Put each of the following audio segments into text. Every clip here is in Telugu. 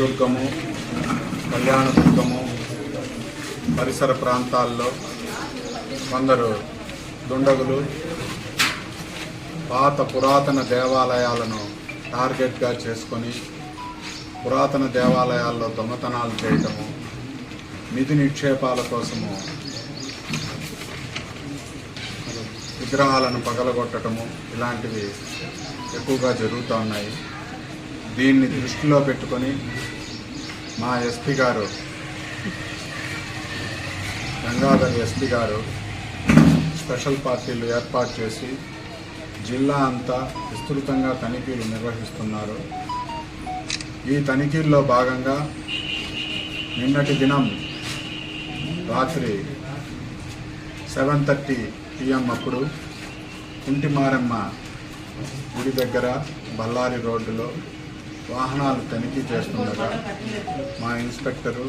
దుర్గము కళ్యాణదుర్గము పరిసర ప్రాంతాల్లో కొందరు దుండగులు పాత పురాతన దేవాలయాలను టార్గెట్గా చేసుకొని పురాతన దేవాలయాల్లో దొంగతనాలు చేయటము నిధి నిక్షేపాల కోసము విగ్రహాలను పగలగొట్టడము ఇలాంటివి ఎక్కువగా జరుగుతూ ఉన్నాయి. దీన్ని దృష్టిలో పెట్టుకొని మా ఎస్పీ గారు గంగాధర్ ఎస్పీ గారు స్పెషల్ పార్టీలు ఏర్పాటు చేసి జిల్లా అంతా విస్తృతంగా తనిఖీలు నిర్వహిస్తున్నారు. ఈ తనిఖీల్లో భాగంగా నిన్నటి దినం రాత్రి సెవెన్ థర్టీ పిఎం అప్పుడు కుంటిమారమ్మ గుడి దగ్గర బళ్ళారి రోడ్డులో వాహనాలు తనిఖీ చేస్తుండగా మా ఇన్స్పెక్టరు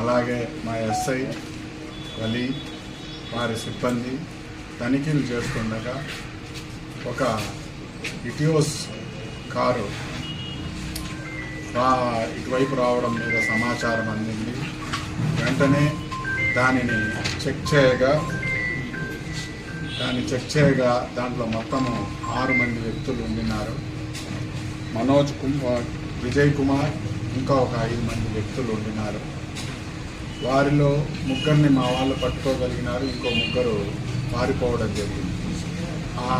అలాగే మా ఎస్ఐ వలి వారి సిబ్బంది తనిఖీలు చేస్తుండగా ఒక ఇటియోస్ కారు ఇటువైపు రావడం మీద సమాచారం అందింది. వెంటనే దానిని చెక్ చేయగా దాన్ని చెక్ చేయగా దాంట్లో మొత్తము ఆరు మంది వ్యక్తులు ఉండినారు. మనోజ్ కుమార్ విజయ్ కుమార్ ఇంకా ఒక ఐదు మంది వ్యక్తులు ఉండినారు. వారిలో ముగ్గురిని మా వాళ్ళు పట్టుకోగలిగినారు ఇంకో ముగ్గురు పారిపోవడం జరిగింది. ఆ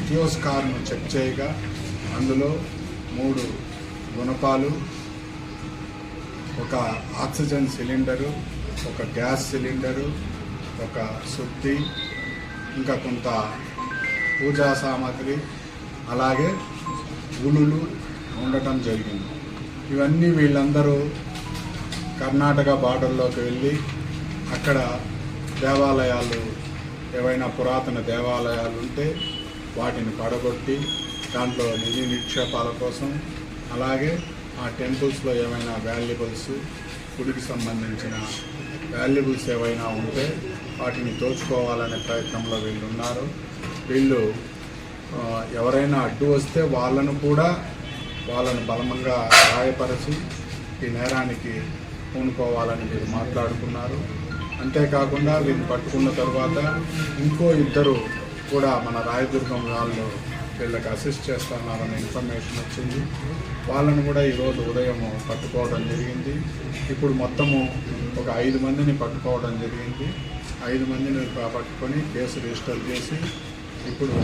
ఇటియోస్ కార్ను చెక్ చేయగా అందులో మూడు గుణపాలు ఒక ఆక్సిజన్ సిలిండరు ఒక గ్యాస్ సిలిండరు ఒక శుద్ధి ఇంకా కొంత పూజా సామాగ్రి అలాగే ఉలులు ఉండటం జరిగింది. ఇవన్నీ వీళ్ళందరూ కర్ణాటక బార్డర్లోకి వెళ్ళి అక్కడ దేవాలయాలు ఏవైనా పురాతన దేవాలయాలు ఉంటే వాటిని పడగొట్టి దాంట్లో నిధి నిక్షేపాల కోసం అలాగే ఆ టెంపుల్స్లో ఏమైనా వాల్యుబుల్స్ గుడికి సంబంధించిన వాల్యుబుల్స్ ఏవైనా ఉంటే వాటిని దోచుకోవాలనే ప్రయత్నంలో వీళ్ళు ఉన్నారు. వీళ్ళు ఎవరైనా అడ్డు వస్తే వాళ్ళను కూడా వాళ్ళను బలమంగా గాయపరిచి ఈ నేరానికి పూనుకోవాలని వీళ్ళు మాట్లాడుకున్నారు. అంతేకాకుండా వీళ్ళు పట్టుకున్న తర్వాత ఇంకో ఇద్దరు కూడా మన రాయదుర్గం వాళ్ళు వీళ్ళకి అసిస్ట్ చేస్తున్నారనే ఇన్ఫర్మేషన్ వచ్చింది. వాళ్ళను కూడా ఈరోజు ఉదయం పట్టుకోవడం జరిగింది. ఇప్పుడు మొత్తము ఒక ఐదు మందిని పట్టుకోవడం జరిగింది. ఐదు మందిని పట్టుకొని కేసు రిజిస్టర్ చేసి ఇప్పుడు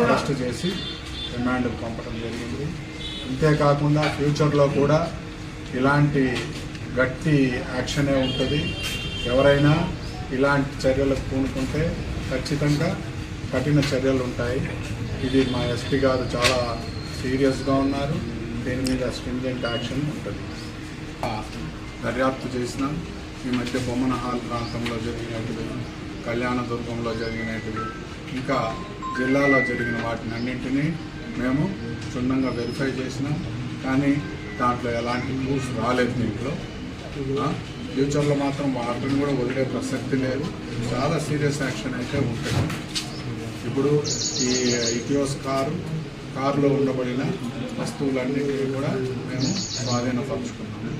అరెస్ట్ చేసి రిమాండ్ పంపడం జరిగింది. అంతేకాకుండా ఫ్యూచర్లో కూడా ఇలాంటి గట్టి యాక్షనే ఉంటుంది. ఎవరైనా ఇలాంటి చర్యలకు పూనుకుంటే ఖచ్చితంగా కఠిన చర్యలు ఉంటాయి. ఇది మా ఎస్పీ గారు చాలా సీరియస్గా ఉన్నారు. దీని మీద స్ట్రింజెంట్ యాక్షన్ ఉంటుంది. దర్యాప్తు చేసినాం ఈ మధ్య బొమ్మన హాల్ ప్రాంతంలో జరిగినటివి కళ్యాణదుర్గంలో జరిగినటివి ఇంకా జిల్లాలో జరిగిన వాటిని అన్నింటినీ మేము క్షుణ్ణంగా వెరిఫై చేసినాం. కానీ దాంట్లో ఎలాంటి న్యూస్ రాలేదు దీంట్లో. ఫ్యూచర్లో మాత్రం వాటిని కూడా వదిలే ప్రసక్తి లేదు. చాలా సీరియస్ యాక్షన్ అయితే ఉంటుంది. ఇప్పుడు ఈ ఇటీవస్ కారు కారులో ఉండబడిన వస్తువులన్నింటినీ కూడా మేము స్వాధీనపరుచుకున్నాము.